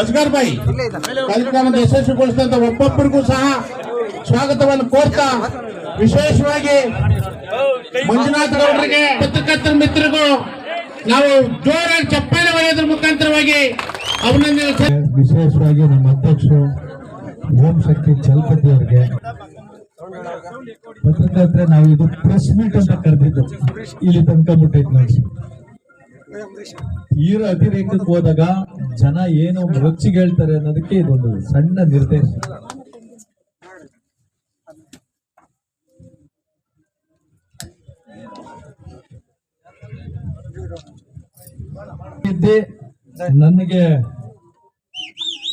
ಅಸ್ಗರ್ ಭಾಯಿ, ಕಾರ್ಯಕ್ರಮದ ಯಶಸ್ವಿಗೊಳಿಸಿದಂತ ಒಬ್ಬೊಬ್ಬರಿಗೂ ಸಹ ಸ್ವಾಗತವನ್ನು ಕೋರ್ತಾ ವಿಶೇಷವಾಗಿ ಮಂಜುನಾಥ್ ಗೌಡರಿಗೆ, ಪತ್ರಕರ್ತರ ಮಿತ್ರರಿಗೂ ನಾವು ಜೋರಾಗಿ ಚಪ್ಪಾಳೆ ಹೊಡೆಯೋದ್ರ ಮುಖಾಂತರವಾಗಿ ಅಭಿನಂದನೆ ವಿಶೇಷವಾಗಿ ನಮ್ಮ ಅಧ್ಯಕ್ಷರು ಓಂ ಶಕ್ತಿ ಚಲಪತಿ ಅವರಿಗೆ ಪತ್ರಕರ್ತರೆ ನಾವು ಇದು ಪ್ರೆಸ್ ಮೀಟ್ ಅಂತ ಕರೆದಿದ್ದು. ಇಲ್ಲಿ ತನಕ ಮುಟ್ಟೈತೆ ನೋಡಿ ತೀರ ಅತಿರೇಕಕ್ಕೆ ಹೋದಾಗ ಜನ ಏನು ರೊಚ್ಚಿಗೆ ಹೇಳ್ತಾರೆ ಅನ್ನೋದಕ್ಕೆ ಇದೊಂದು ಸಣ್ಣ ನಿರ್ದೇಶ ನನಗೆ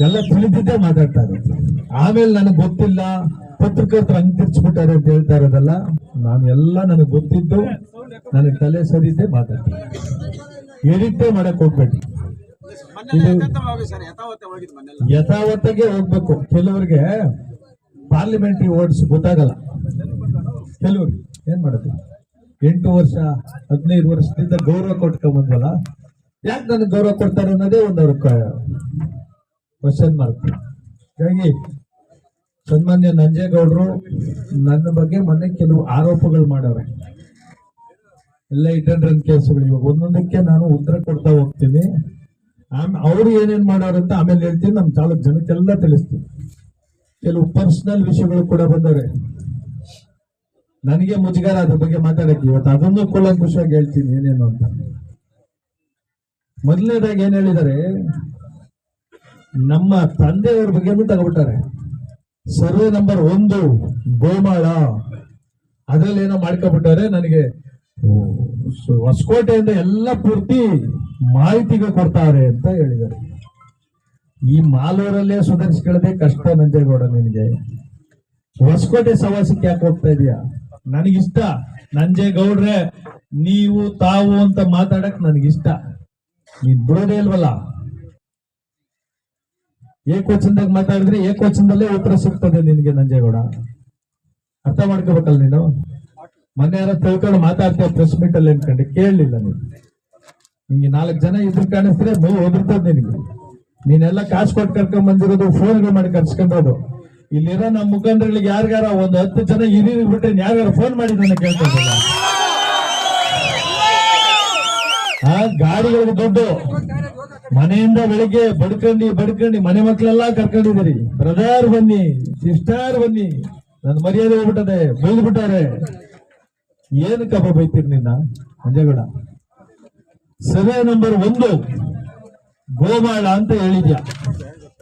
ಎಲ್ಲ ತಿಳಿದಿದ್ದೇ ಮಾತಾಡ್ತಾರೆ ಆಮೇಲೆ ನನಗೆ ಗೊತ್ತಿಲ್ಲ ಪತ್ರಕರ್ತರು ಹಂಗ್ ತಿರ್ಚ್ಬಿಟ್ಟಾರೆ ಅಂತ ಹೇಳ್ತಾ ಇರೋದಲ್ಲ ನಾನು ಎಲ್ಲ ನನಗೆ ಗೊತ್ತಿದ್ದು ನನಗೆ ತಲೆ ಸರಿದ್ದೆ ಮಾತಾಡ್ತೀನಿ. ಎಡಿಟೇ ಮಾಡಕ್ ಹೋಗ್ಬೇಡಿ. ಇದು ಯಥಾವತ್ತಾಗೆ ಹೋಗ್ಬೇಕು. ಕೆಲವ್ರಿಗೆ ಪಾರ್ಲಿಮೆಂಟ್ರಿ ವರ್ಡ್ಸ್ ಗೊತ್ತಾಗಲ್ಲ. ಕೆಲವ್ರಿಗೆ ಏನ್ ಮಾಡೋದು? ಎಂಟು ವರ್ಷ ಹದಿನೈದು ವರ್ಷದಿಂದ ಗೌರವ ಕೊಟ್ಕೊಂಡ್ ಬಂದ್ವಲ್ಲ ಯಾಕೆ ನನಗೆ ಗೌರವ ಕೊಡ್ತಾರೆ ಅನ್ನೋದೇ ಒಂದು ಅವ್ರ ಕ್ವಶನ್ ಮಾರ್ಕ್ ಹಾಗಾಗಿ ಸನ್ಮಾನ್ಯ ನಂಜೇಗೌಡರು ನನ್ನ ಬಗ್ಗೆ ಮೊನ್ನೆ ಕೆಲವು ಆರೋಪಗಳು ಮಾಡವ್ರೆ. ಎಲ್ಲ ಇಟನ್ ರನ್ ಕೇಸುಗಳು ಇವಾಗ ಒಂದೊಂದಕ್ಕೆ ನಾನು ಉತ್ತರ ಕೊಡ್ತಾ ಹೋಗ್ತೀನಿ. ಆಮೇಲೆ ಅವರು ಏನೇನ್ ಮಾಡೋರು ಆಮೇಲೆ ಹೇಳ್ತೀನಿ ನಮ್ಮ ಚಾಲಕ ಜನಕ್ಕೆಲ್ಲ ತಿಳಿಸ್ತೀನಿ. ಕೆಲವು ಪರ್ಸನಲ್ ವಿಷಯಗಳು ಕೂಡ ಬಂದವ್ರೆ. ನನಗೆ ಮುಜುಗರ ಅದ್ರ ಬಗ್ಗೆ ಮಾತಾಡಕ್ಕೆ, ಇವತ್ತು ಅದನ್ನು ಕೂಲಂಕುಷವಾಗಿ ಹೇಳ್ತೀನಿ ಏನೇನು ಅಂತ. ಮೊದಲನೇದಾಗಿ ಏನ್ ಹೇಳಿದ್ದಾರೆ ನಮ್ಮ ತಂದೆಯವ್ರ ಬಗ್ಗೆನೂ ತಗೊಬಿಟ್ಟಾರೆ ಸರ್ವೆ ನಂಬರ್ ಒಂದು, ಗೋಮಾಳ. ಅದ್ರಲ್ಲಿ ಏನೋ ಮಾಡ್ಕೊಬಿಟ್ಟಾರೆ ನನಗೆ ಹೊಸಕೋಟೆಯಿಂದ ಎಲ್ಲ ಪೂರ್ತಿ ಮಾಹಿತಿಗೆ ಕೊಡ್ತಾರೆ ಅಂತ ಹೇಳಿದ್ದಾರೆ. ಈ ಮಾಲೂರಲ್ಲೇ ಸುಧಾರಿಸ್ಕೊಳ್ಳದೆ ಕಷ್ಟ ನಂಜೇಗೌಡ ನಿನಗೆ. ಹೊಸಕೋಟೆ ಸವಾಸಕ್ಕೆ ಯಾಕೆ ಹೋಗ್ತಾ ಇದೀಯಾ? ನನಗಿಷ್ಟ. ನಂಜೇಗೌಡ್ರೆ, ನೀವು ತಾವು ಅಂತ ಮಾತಾಡಕ್ ನನಗಿಷ್ಟ. ನೀನ್ ಬಿಡೋದೇ ಇಲ್ವಲ್ಲ? ಏಕವಚನದಾಗ ಮಾತಾಡಿದ್ರೆ ಏಕವಚನದಲ್ಲೇ ಉತ್ತರ ಸಿಗ್ತದೆ ನಿನ್ಗೆ ನಂಜೇಗೌಡ. ಅರ್ಥ ಮಾಡ್ಕೋಬೇಕಲ್ಲ ನೀನು? ಮೊನ್ನೆ ಯಾರ ತಿಳ್ಕೊಂಡು ಮಾತಾಡ್ತೀಯ ಪ್ರೆಸ್ ಮೀಟ್ ಅಲ್ಲಿ ಅನ್ಕೊಂಡು. ಕೇಳಲಿಲ್ಲ ನೀನು. ನಿಮಗೆ ನಾಲ್ಕು ಜನ ಇದ್ರ ಕಾಣಿಸ್ತಾರೆ ನೋವು ಒದರ್ತದ ನಿನಗೆ. ನೀನೆಲ್ಲ ಕಾಸು ಕೊಟ್ಟು ಕರ್ಕೊಂಡ್ ಬಂದಿರೋದು ಫೋನ್ಗಳು ಮಾಡಿ ಕರ್ಸ್ಕೊಂಡೋದು ಇಲ್ಲಿರೋ ನಮ್ಮ ಮುಖಂಡರುಗಳಿಗೆ ಯಾರಿಗಾರ ಒಂದು ಹತ್ತು ಜನ ಹಿರಿಯರಿಗೆ ಬಿಟ್ಟರೆ ಯಾರಿಗಾರ ಫೋನ್ ಮಾಡಿ ನನಗೆ ಕೇಳ್ತಾ. ಆ ಗಾಡಿಗಳಿಗೆ ದುಡ್ಡು. ಮನೆಯಿಂದ ಬೆಳಿಗ್ಗೆ ಬಡ್ಕಂಡಿ ಬಡ್ಕಂಡಿ, ಮನೆ ಮಕ್ಕಳೆಲ್ಲ ಕರ್ಕೊಂಡಿದ್ದೀರಿ. ಬ್ರದರ್ ಬನ್ನಿ, ಸಿಸ್ಟರ್ ಬನ್ನಿ. ನನ್ನ ಮರ್ಯಾದೆ ಹೋಗ್ಬಿಟ್ಟದೆ ಬೈದು ಬಿಟ್ಟಾರೆ ಏನು ಕಬ್ಬ ಬೈತೀರಿ ನಿನ್ನ, ಮಂಜೇಗೌಡ? ಸಭೆ ನಂಬರ್ ಒಂದು, ಗೋಮಾಳ ಅಂತ ಹೇಳಿದ್ಯಾ.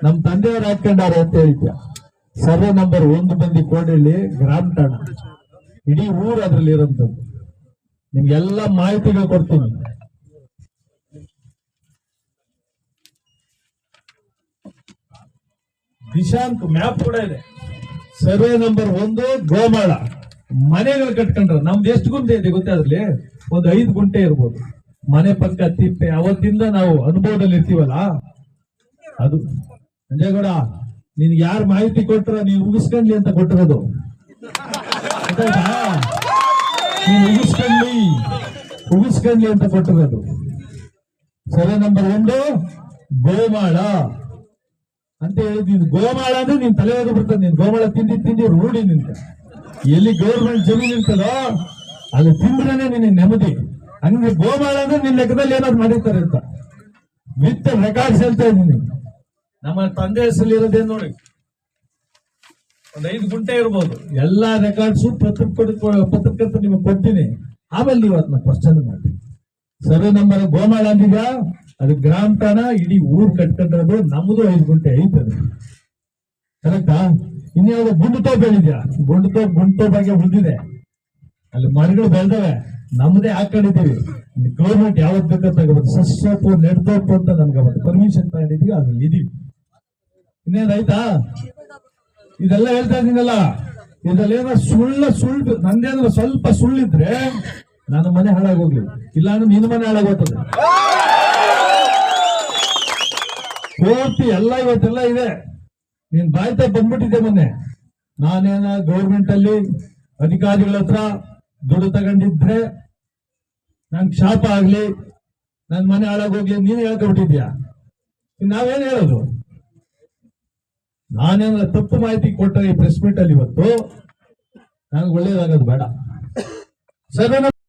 ನಮ್ ತಂದೆಯವ್ರು ಹಾಕೊಂಡಾರೆ ಅಂತ ಹೇಳಿದ್ಯಾ. ಸರ್ವೆ ನಂಬರ್ ಒಂದು ಬಂದಿ ಕೋಡಳ್ಳಿ ಗ್ರಾಮ ಠಾಣ. ಇಡೀ ಊರು ಅದ್ರಲ್ಲಿ ಇರೋಂಥದ್ದು ನಿಮ್ಗೆಲ್ಲ ಮಾಹಿತಿಗಳು ಕೊಡ್ತೀನಿ. ದಿಶಾಂಕ್ ಮ್ಯಾಪ್ ಕೂಡ ಇದೆ. ಸರ್ವೆ ನಂಬರ್ ಒಂದು, ಗೋಮಾಳ. ಮನೆಗಳು ಕಟ್ಕೊಂಡ್ರ. ನಮ್ದು ಎಷ್ಟು ಗುಂಟೆ ಇದೆ ಗೊತ್ತೇ ಅದ್ರಲ್ಲಿ? ಒಂದು ಐದು ಗುಂಟೆ ಇರ್ಬೋದು. ಮನೆ ಪಕ್ಕ ತಿಪ್ಪೆ, ಅವತ್ತಿಂದ ನಾವು ಅನುಭವದಲ್ಲಿ ಇರ್ತೀವಲ್ಲ? ಅದು. ಸಂಜಯಗೌಡ ನಿನ್ಗೆ ಯಾರು ಮಾಹಿತಿ ಕೊಟ್ರ ನೀನು ಉಗಿಸ್ಕೊಂಡ್ಲಿ ಅಂತ ಕೊಟ್ಟಿರೋದು. ಉಗಿಸ್ಕೊಂಡ್ಲಿ. ಉಗಿಸ್ಕೊಂಡ್ಲಿ ಅಂತ ಕೊಟ್ಟಿರೋದು. ಸರ್ವೆ ನಂಬರ್ ಒಂದು, ಗೋಮಾಳ. ಅಂತ ಹೇಳಿದ್ ಗೋಮಾಳ ಅಂದ್ರೆ ನಿನ್ ತಲೆ ಹೋಗಿ ಬಿಡ್ತದೆ ನೀನ್ ಗೋಮಾಳ ತಿಂಡಿ ತಿಂಡಿ ರೂಢಿ ನಿಂತ ಎಲ್ಲಿ ಗೌರ್ಮೆಂಟ್ ಜಮೀನು ಇರ್ತದೋ, ಅಲ್ಲಿ ತಿಂದ್ರೇನೆ ನಿನ್ನ ನೆಮ್ಮದಿ. ಹಂಗೆ ಗೋಮಾಳ ಅಂದ್ರೆ ನಿನ್ ಲೆಕ್ಕದಲ್ಲಿ ಏನಾದ್ರು ಮಾಡಿರ್ತಾರೆ ಅಂತ. ವಿತ್ ರೆಕಾರ್ಡ್ಸ್ ಹೇಳ್ತಾ ಇದ್ದೀನಿ. ನಮ್ಮ ತಂದೆ ಹೆಸರಲ್ಲಿ ಇರೋದೇನ್ ನೋಡಿ? ಒಂದ್ ಐದು ಗುಂಟೆ ಇರ್ಬೋದು. ಎಲ್ಲಾ ರೆಕಾರ್ಡ್ಸು ಪತ್ರಿಕೆ ಪತ್ರಕರ್ತ ನಿಮಗೆ ಕೊಡ್ತೀನಿ. ಆಮೇಲೆ ನೀವು ಅದನ್ನ ಕ್ವಶನ್ ಮಾಡಿ ಸರ್ವೆ ನಂಬರ್ ಗೋಮಾಳ ಅಂದಿದ್ಯಾ? ಅದು ಗ್ರಾಮ ತನ ಇಡೀ ಊರ್ ಕಟ್ಕೊಂಡ್ರದು ನಮ್ದು ಐದು ಗುಂಟೆ ಐತೆ ಅದು ಕರೆಕ್ಟಾ ಇನ್ಯಾವುದೋ ಗುಂಡು ತೋಪ್ ಹೇಳಿದ್ಯಾ? ಗುಂಡು ತೋಪ್, ಗುಂಡು ತೋಪಾಗೆ ಉಳಿದಿದೆ. ಅಲ್ಲಿ ಮರಗಳು ಬೆಳೆದವೆ. ನಮ್ಮದೇ ಹಾಕೊಂಡಿದ್ದೀವಿ. ಗೌರ್ಮೆಂಟ್ ಯಾವತ್ ಬೇಕೋ ತಗೋಬೋದು ಸಸ್ಸೋಪು ನೆಡ್ತೋಪು ಅಂತ ನಮ್ಗೆ ಅವತ್ತು ಪರ್ಮಿಷನ್ ತಗೊಂಡಿದೀವಿ ಅದ್ರಲ್ಲಿ ಇದೀವಿ ಇನ್ನೇನಾಯ್ತಾ ಇದೆಲ್ಲ ಹೇಳ್ತಾ ಇದ್ದೀನಲ್ಲ? ಇದ್ರಲ್ಲಿ ಏನೋ ಸುಳ್ಳ ಸುಳ್ಳು ನಂದೇನಾದ್ರು ಸ್ವಲ್ಪ ಸುಳ್ಳಿದ್ರೆ ನನ್ನ ಮನೆ ಹಾಳಾಗೋಗ್ಲಿ ಇಲ್ಲ ಅಂದ್ರೆ ನಿನ್ನ ಮನೆ ಹಾಳಾಗೋಗ್ತದೆ ಪೂರ್ತಿ ಎಲ್ಲ ಇವತ್ತೆಲ್ಲ ಇದೆ. ನೀನ್ ಬಾಯ್ತಾ ಬಂದ್ಬಿಟ್ಟಿದ್ದೆ ಮೊನ್ನೆ. ನಾನೇನ ಗೌರ್ಮೆಂಟ್ ಅಲ್ಲಿ ಅಧಿಕಾರಿಗಳ ಹತ್ರ ದುಡ್ಡು ತಗೊಂಡಿದ್ರೆ ನಂಗೆ ಶಾಪ ಆಗ್ಲಿ ನನ್ನ ಮನೆ ಹಾಳಾಗೋಗ್ಲಿ ನೀನ್ ಹೇಳ್ಕೊಬಿಟ್ಟಿದ್ಯಾ ನಾವೇನು ಹೇಳೋದು? ನಾನೇನ ತಪ್ಪು ಮಾಹಿತಿ ಕೊಟ್ಟರೆ ಈ ಪ್ರೆಸ್ ಮೀಟ್ ಅಲ್ಲಿ ಇವತ್ತು ನನಗೆ ಒಳ್ಳೇದಾಗೋದು ಬೇಡ. ಸರ್ವೆ